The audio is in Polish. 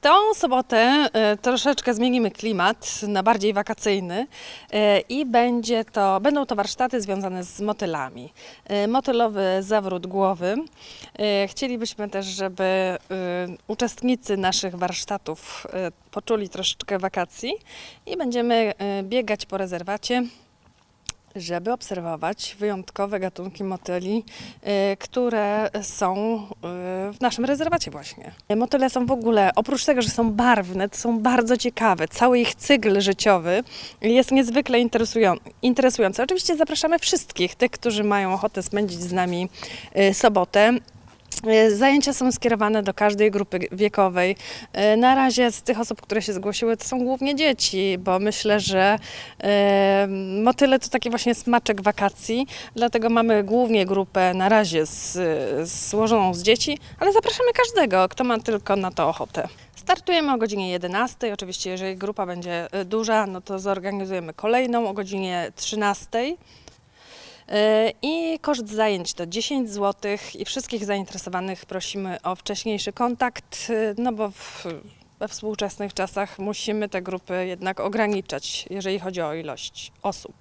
Tą sobotę e, troszeczkę zmienimy klimat na bardziej wakacyjny e, i będzie to, będą to warsztaty związane z motylami. E, Motylowy zawrót głowy. Chcielibyśmy też, żeby uczestnicy naszych warsztatów poczuli troszeczkę wakacji i będziemy biegać po rezerwacie żeby obserwować wyjątkowe gatunki motyli, y, które są y, w naszym rezerwacie właśnie. Motyle są w ogóle, oprócz tego, że są barwne, to są bardzo ciekawe. Cały ich cykl życiowy jest niezwykle interesują- interesujący. Oczywiście zapraszamy wszystkich tych, którzy mają ochotę spędzić z nami y, sobotę. Y, Zajęcia są skierowane do każdej grupy wiekowej. Y, Na razie z tych osób, które się zgłosiły, to są głównie dzieci, bo myślę, że e, motyle to taki właśnie smaczek wakacji, dlatego mamy głównie grupę na razie z, złożoną z dzieci, ale zapraszamy każdego, kto ma tylko na to ochotę. Startujemy o godzinie 11. Oczywiście, jeżeli grupa będzie e, duża, no to zorganizujemy kolejną o godzinie 13. E, I koszt zajęć to 10 zł i wszystkich zainteresowanych prosimy o wcześniejszy kontakt, e, no bo w, we współczesnych czasach musimy te grupy jednak ograniczać, jeżeli chodzi o ilość osób.